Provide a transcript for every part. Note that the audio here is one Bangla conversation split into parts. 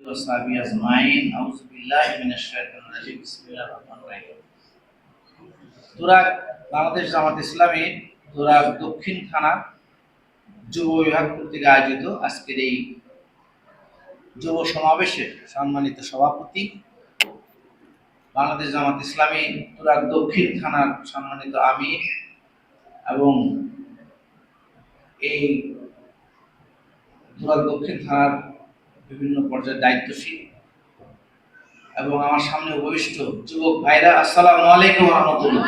وصحبه أجمعين أعوذ بالله من الشيطان الرجيم بسم الله الرحمن الرحيم তুরাগ বাংলাদেশ জামাত ইসলামী তুরাগ দক্ষিণ থানা যুব বিভাগ কর্তৃক আয়োজিত আজকের এই যুব সমাবেশে সম্মানিত সভাপতি বাংলাদেশ জামাত ইসলামী তুরাগ দক্ষিণ থানার সম্মানিত আমির এবং এই তুরাগ দক্ষিণ থানার বিভিন্ন পর্যায়ে দায়িত্বশীল। এবং আমার সামনে উপবিষ্ট যুবক ভাইরা, আসসালামু আলাইকুম রহমতুল্লাহ।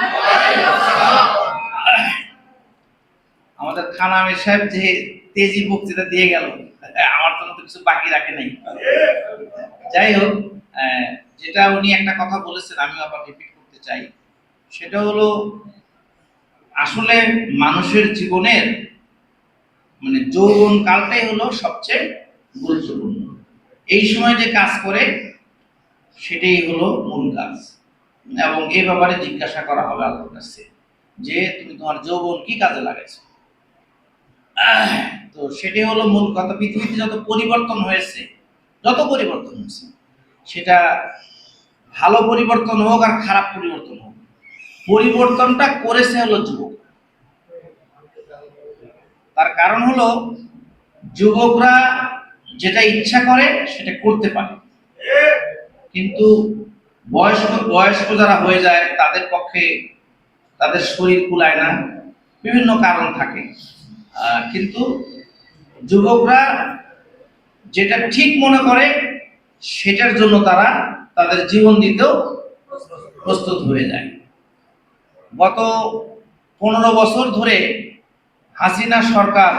আমাদের থানা আমির সাহেব যে তেজি বক্তৃতা দিয়ে গেল আমার তো কিছু বাকি রাখে নাই। যাই হোক যেটা উনি একটা কথা বলেছেন আমি আবার রিপিট করতে চাই। সেটা হলো, আসলে মানুষের জীবনের মানে যৌবন কালটাই হলো সবচেয়ে গুরুত্বপূর্ণ। এই সময় যে কাজ করে, সেটাই হলো মূল কাজ। এবং এ ব্যাপারে জিজ্ঞাসা করা হবে আল্লাহর কাছে যে, তুমি তোমার যৌবন কি কাজে লাগাইছো? তো সেটাই হলো মূল কথা। পৃথিবীতে যত পরিবর্তন হয়েছে, যত পরিবর্তন হয়েছে, সেটা ভালো পরিবর্তন হোক আর খারাপ পরিবর্তন হোক, পরিবর্তনটা করেছে হলো যুবক। তার কারণ হলো, যুবকরা যেটা ইচ্ছা করে সেটা করতে পারে। কিন্তু বয়স্ক বয়স্ক যারা হয়ে যায়, তাদের পক্ষে তাদের শরীর কুলায় না। বিভিন্ন কারণ থাকে। কিন্তু যুবকরা যেটা ঠিক মনে করে, সেটার জন্য তারা তাদের জীবন দিতেও প্রস্তুত হয়ে যায়। গত পনেরো বছর ধরে হাসিনা সরকার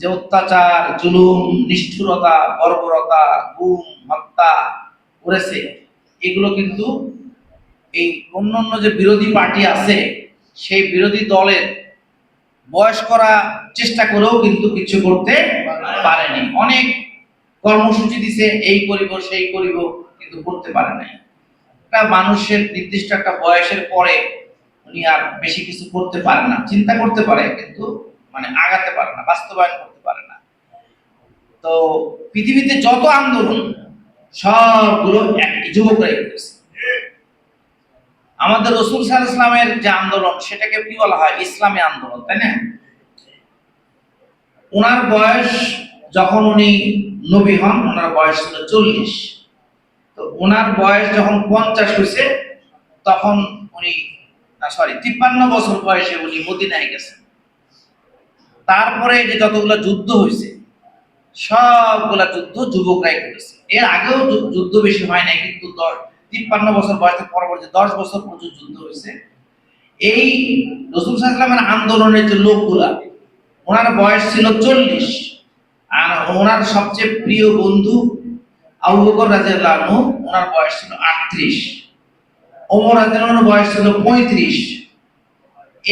যে অত্যাচার, জুলুম, নিষ্ঠুরতা, বর্বরতা, গুম, হত্যা করেছে, এগুলো কিন্তু এই অন্য অন্য যে বিরোধী পার্টি আছে, সেই বিরোধী দলের বয়স করা চেষ্টা করেও কিন্তু কিছু করতে পারেনি। অনেক কর্মসূচি দিছে, এই করিব, সেই করিব, কিন্তু করতে পারে নাই। একটা মানুষের নির্দিষ্ট একটা বয়সের পরে উনি আর বেশি কিছু করতে পারে না। চিন্তা করতে পারে, কিন্তু মানে আগাতে পারে না, বাস্তবায়ন করতে পারে না। তো পৃথিবীতে যত আন্দোলন, সবগুলো এক যুবকরাই করেছে। আমাদের রসুল সাল ইসলামের যে আন্দোলন, সেটাকে কি বলা হয়? ইসলামী আন্দোলন, তাই না? ওনার বয়স যখন উনি নবী হন, ওনার বয়স ছিল চল্লিশ। তো ওনার বয়স যখন পঞ্চাশ হয়েছে তখন উনি সরি তিপ্পান্ন বছর বয়সে উনি মদিনায় গেছেন। তারপরে যে যতগুলো যুদ্ধ হয়েছে সবগুলা যুদ্ধ যুবকরাই করেছে। এর আগেও যুদ্ধ বেশি হয় নাই, কিন্তু তিপ্পান্ন বছর বয়সে পরবর্তী দশ বছর পর্যন্ত যুদ্ধ হয়েছে এই রসুল সাল্লামের আন্দোলনের যে লোকগুলা, ওনার বয়স ছিল চল্লিশ। আর ওনার সবচেয়ে প্রিয় বন্ধু আবু বকর আনহু, ওনার বয়স ছিল আটত্রিশ। ওমর রাজিয়াল্লাহু বয়স ছিল পঁয়ত্রিশ।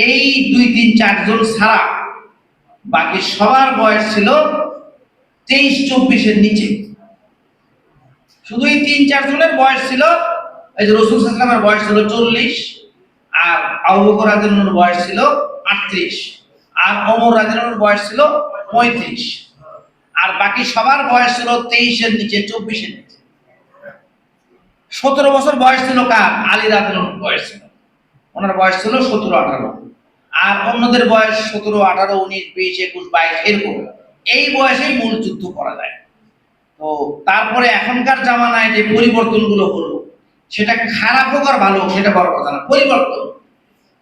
এই দুই, তিন, চারজন ছাড়া বাকি সবার বয়স ছিল তেইশ, চব্বিশের নিচে। শুধু এই তিন চারজনের বয়স ছিল, এই যে রসুল সাল্লামের বয়স ছিল চল্লিশ, আর আবু বকর রাজিয়াল্লাহুর বয়স ছিল আটত্রিশ, আর ওমর রাজিয়াল্লাহুর বয়স ছিল পঁয়ত্রিশ, আর বাকি সবার বয়স ছিল তেইশের নিচে, চব্বিশের নিচে। সতেরো বছর বয়স ছিল কার? আলী রাদিয়াল্লাহুর বয়স ছিল। ওনার বয়স ছিল সতেরো, আঠারো। আর অন্যদের বয়স সতেরো, আঠারো, উনিশ, বিশ, একুশ, বাইশ, এরকম। এই বয়সেই মূল যুদ্ধ করা যায়। তো তারপরে এখনকার জামানায় যে পরিবর্তনগুলো হলো, সেটা খারাপ হোক আর ভালো হোক, সেটা বড় কথা না, পরিবর্তন।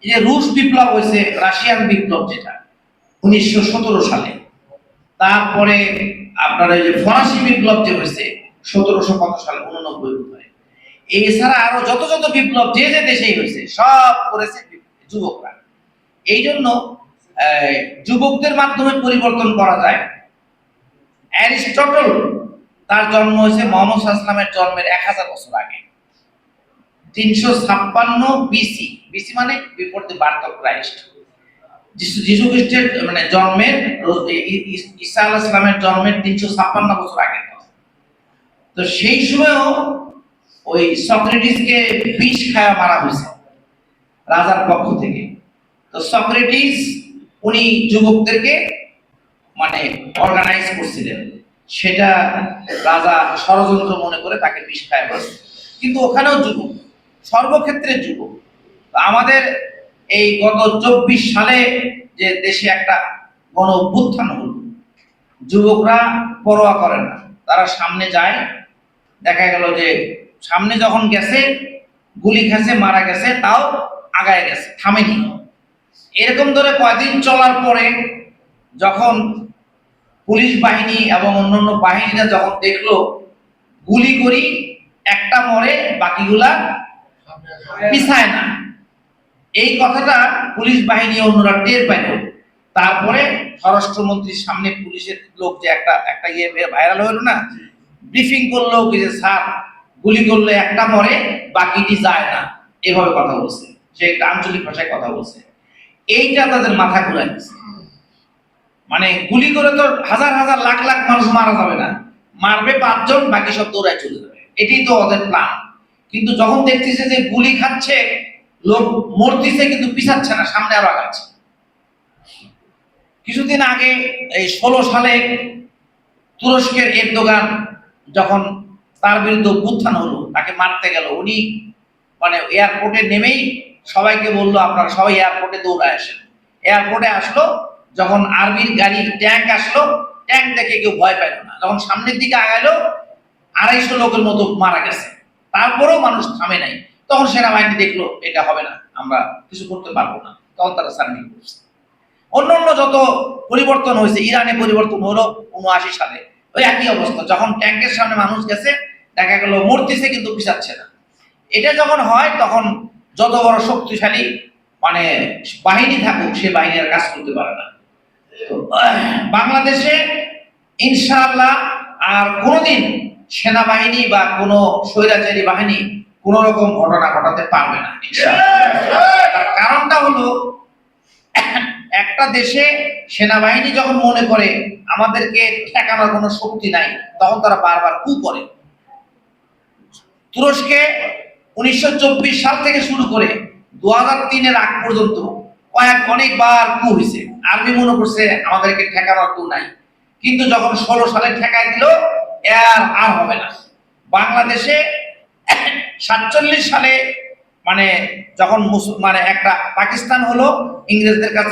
এই যে রুশ বিপ্লব হয়েছে, রাশিয়ান বিপ্লব যেটা, উনিশশো সতেরো সালে। তারপরে আপনার ওই যে ফরাসি বিপ্লব যে হয়েছে, সতেরোশো কত সালে, উননব্বই এছাড়া আরও যত যত বিপ্লব যে যে দেশেই হয়েছে, সব করেছে যুবকরা। এই জন্য যুবকদের মাধ্যমে পরিবর্তন করা যায়। অ্যারিস্টটল, তার জন্ম হয়েছে মোহাম্মদ সাল্লামের জন্মের এক হাজার বছর আগে। তিনশো ছাপ্পান্ন বিসি বিসি মানে before the birth of Christ যিশু খ্রিস্টের মানে জন্মের ঈসা আলাহ ইসলামের জন্মের তিনশো ছাপ্পান্ন বছর আগে তো সেই সময়ও ওই সক্রেটিসকে বিষ খায়া মারা হয়েছে, রাজার পক্ষ থেকে। তো সক্রেটিস উনি যুবকদেরকে মানে অর্গানাইজ করছিলেন। সেটা রাজা ষড়যন্ত্র মনে করে তাকে বিষ খায় মারছে। কিন্তু ওখানেও যুবক, সর্বক্ষেত্রে যুবক। আমাদের এই গত চব্বিশ সালে যে দেশে একটা গণ অভ্যুত্থান হলো, যুবকরা পরোয়া করে না। তারা সামনে যায়, দেখা গেল যে সামনে যখন গেছে, গুলি খেছে, মারা গেছে, তাও আগায় গেছে, থামেনি। এরকম ধরে কয়দিন চলার পরে যখন পুলিশ বাহিনী এবং অন্যান্য বাহিনীরা যখন দেখল, গুলি করি, একটা মরে, বাকিগুলা পিছায় না। এই কথাটা পুলিশ বাহিনী অন্যরা টের পাইল তারপরে স্বরাষ্ট্রমন্ত্রীর সামনে পুলিশের লোক যে একটা একটা ইয়ে ভাইরাল হলো না ব্রিফিং করল কি যে, স্যার, গুলি করলে একটা মরে, বাকিটি যায় না। এভাবে কথা বলছে। সে একটা আঞ্চলিক ভাষায় কথা বলছে। এইটা তাদের মাথা ঘুরাই মানে গুলি করে তো হাজার হাজার লাখ লাখ মানুষ মারা যাবে না। মারবে পাঁচজন, বাকি সব দৌড়ায় চলে যাবে। এটাই তো ওদের প্ল্যান কিন্তু যখন দেখতেছে যে গুলি খাচ্ছে, লোক মরতেছে কিন্তু পিছাচ্ছে না, সামনে আরও আগাচ্ছে। কিছুদিন আগে এই ষোলো সালে তুরস্কের এরদোগান যখন তার বিরুদ্ধে অভ্যুত্থান হলো, তাকে মারতে গেল। উনি মানে এয়ারপোর্টে নেমেই সবাইকে বলল, আপনারা সবাই এয়ারপোর্টে দৌড়ায় আসেন। এয়ারপোর্টে আসলো, যখন আর্মির গাড়ি ট্যাঙ্ক আসলো, ট্যাঙ্ক দেখে কেউ ভয় পাইল না। যখন সামনের দিকে আগাইলো, আড়াইশো লোকের মতো মারা গেছে। তারপরেও মানুষ থামে নাই। তখন সেনাবাহিনী দেখল, এটা হবে না, আমরা কিছু করতে পারব না। তখন তারা সার্মিং করছে। অন্য অন্য যত পরিবর্তন হয়েছে, ইরানে পরিবর্তন হলো উনআশি সালে। ওই একই অবস্থা, যখন ট্যাঙ্কের সামনে মানুষ গেছে, দেখা গেল মরতেছে কিন্তু পিছাচ্ছে না। এটা যখন হয়, তখন যত বড় শক্তিশালী মানে বাহিনী থাকুক, সে বাহিনীর কাজ করতে পারে না। বাংলাদেশে ইনশাআল্লাহ আর কোনোদিন সেনাবাহিনী বা কোনো স্বৈরাচারী বাহিনী কোন রকম ঘটনা ঘটাতে পারবে না তার কারণটা হলো, একটা দেশে সেনাবাহিনী যখন মনে করে আমাদেরকে ঠেকানোর কোনো শক্তি নাই, তখন তারা বারবার কু করে। তুরস্কে উনিশশো চব্বিশ সাল থেকে শুরু করে দু হাজার তিনের আগ পর্যন্ত কয়েক অনেকবার কু হয়েছে। আর্মি মনে করছে আমাদেরকে ঠেকানোর কু নাই। কিন্তু যখন ষোলো সালে ঠেকাই দিল আর আর হবে না। বাংলাদেশে সাতচল্লিশ সালে মানে যখন মানে একটা পাকিস্তান হলো, ইংরেজদের কাছে